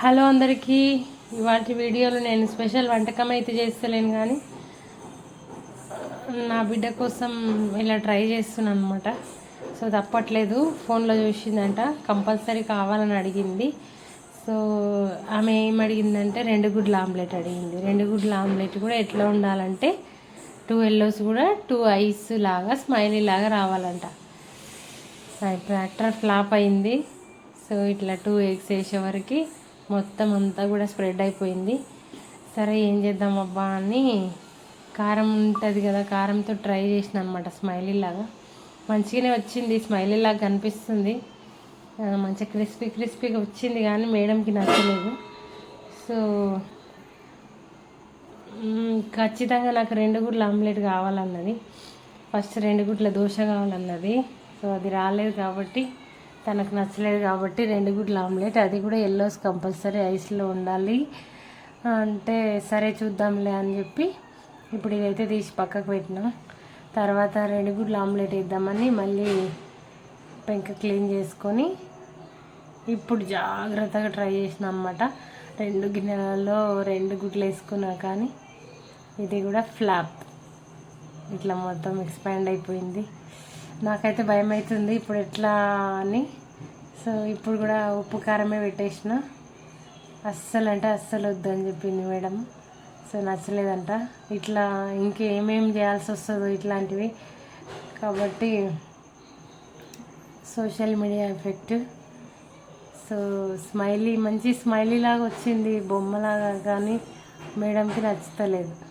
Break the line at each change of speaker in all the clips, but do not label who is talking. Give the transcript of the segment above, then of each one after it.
Hello అందరికీ. ఇవాటి వీడియోలో నేను స్పెషల్ వంటకం అయితే చేస్తలేను కానీ నా బిడ్డ కోసం ఇలా ట్రై చేస్తున్నాను అనమాట సో తప్పట్లేదు ఫోన్లో చూసిందంట కంపల్సరీ కావాలని అడిగింది. సో ఆమె ఏం అడిగిందంటే రెండు గుడ్ల ఆమ్లెట్ అడిగింది. రెండు గుడ్ల ఆమ్లెట్ కూడా ఎట్లా ఉండాలంటే టూ ఎల్లోస్ కూడా టూ ఐస్ లాగా స్మైలీ లాగా రావాలంట. ఇప్పుడు యాక్టర్ ఫ్లాప్ అయింది. సో ఇట్లా టూ ఎగ్స్ వేసే వరకు మొత్తం అంతా కూడా స్ప్రెడ్ అయిపోయింది. సరే ఏం చేద్దాం అబ్బా అని కారం ఉంటుంది కదా కారంతో ట్రై చేసిన అనమాట స్మైలీ లాగా. మంచిగానే వచ్చింది స్మైలీ లాగా కనిపిస్తుంది. మంచిగా క్రిస్పీ క్రిస్పీగా వచ్చింది కానీ మేడంకి నచ్చలేదు. సో ఖచ్చితంగా నాకు రెండు గుడ్ల ఆమ్లెట్ కావాలన్నది. ఫస్ట్ రెండు గుడ్ల దోశ కావాలన్నది. సో అది రాలేదు కాబట్టి తనకు నచ్చలేదు కాబట్టి రెండు గుడ్ల ఆమ్లెట్. అది కూడా ఎల్లోస్ కంపల్సరీ ఐస్లో ఉండాలి. అంటే సరే చూద్దాంలే అని చెప్పి ఇప్పుడు ఇదైతే తీసి పక్కకు పెట్టినాం. తర్వాత రెండు గుడ్ల ఆమ్లెట్ వేద్దామని మళ్ళీ పెంక క్లీన్ చేసుకొని ఇప్పుడు జాగ్రత్తగా ట్రై చేసిన అన్నమాట. రెండు గిన్నెలలో రెండు గుడ్లు వేసుకున్నా కానీ ఇది కూడా ఫ్లాప్. ఇట్లా మొత్తం ఎక్స్పాండ్ అయిపోయింది. నాకైతే భయం అవుతుంది ఇప్పుడు ఎట్లా అని. సో ఇప్పుడు కూడా ఉప్పు కారమే పెట్టేసిన. అస్సలు అంటే అస్సలు వద్దని చెప్పింది మేడం. సో నచ్చలేదంట. ఇట్లా ఇంకేమేమి చేయాల్సి వస్తుందో ఇట్లాంటివి. కాబట్టి social media effect. So smiley మంచి స్మైలీ లాగా వచ్చింది బొమ్మలాగా కానీ మేడంకి నచ్చుతలేదు.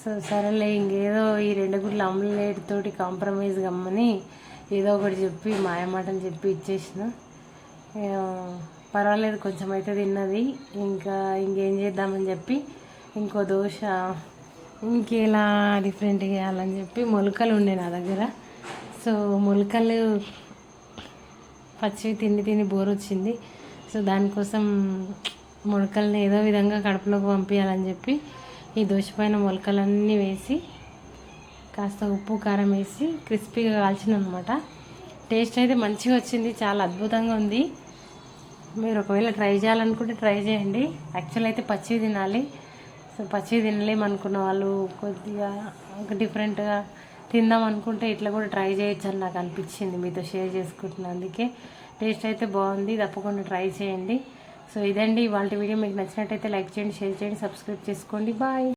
సో సరేలే ఇంకేదో ఈ రెండు గుడ్లు ఆమ్లెట్ తోటి కాంప్రమైజ్ గమ్మని ఏదో ఒకటి చెప్పి మాయమాటలు చెప్పి ఇచ్చేసిన. పర్వాలేదు కొంచెం అయితే తిన్నది. ఇంకా ఇంకేం చేద్దామని చెప్పి ఇంకో దోశ ఇంకేలా డిఫరెంట్ చేయాలని చెప్పి మొలకలు ఉండే నా దగ్గర. సో మొలకలు పచ్చివి తిని తిని బోర్ వచ్చింది. సో దానికోసం మొలకల్ని ఏదో విధంగా కడుపులోకి పంపించాలని చెప్పి ఈ దోశ పైన మొలకలన్నీ వేసి కాస్త ఉప్పు కారం వేసి క్రిస్పీగా కాల్చిన అనమాట టేస్ట్ అయితే మంచిగా వచ్చింది చాలా అద్భుతంగా ఉంది. మీరు ఒకవేళ ట్రై చేయాలనుకుంటే ట్రై చేయండి. యాక్చువల్ అయితే పచ్చివి తినాలి. సో పచ్చివి తినలేము అనుకున్న వాళ్ళు కొద్దిగా ఒక డిఫరెంట్గా తిందాం అనుకుంటే ఇట్లా కూడా ట్రై చేయొచ్చు అని నాకు అనిపించింది. మీతో షేర్ చేసుకుంటున్నా అందుకే. టేస్ట్ అయితే బాగుంది తప్పకుండా ట్రై చేయండి. సో ఇదండి వాళ్ళ వీడియో మీకు నచ్చినట్టయితే లైక్ చేయండి షేర్ చేయండి సబ్స్క్రైబ్ చేసుకోండి. బాయ్.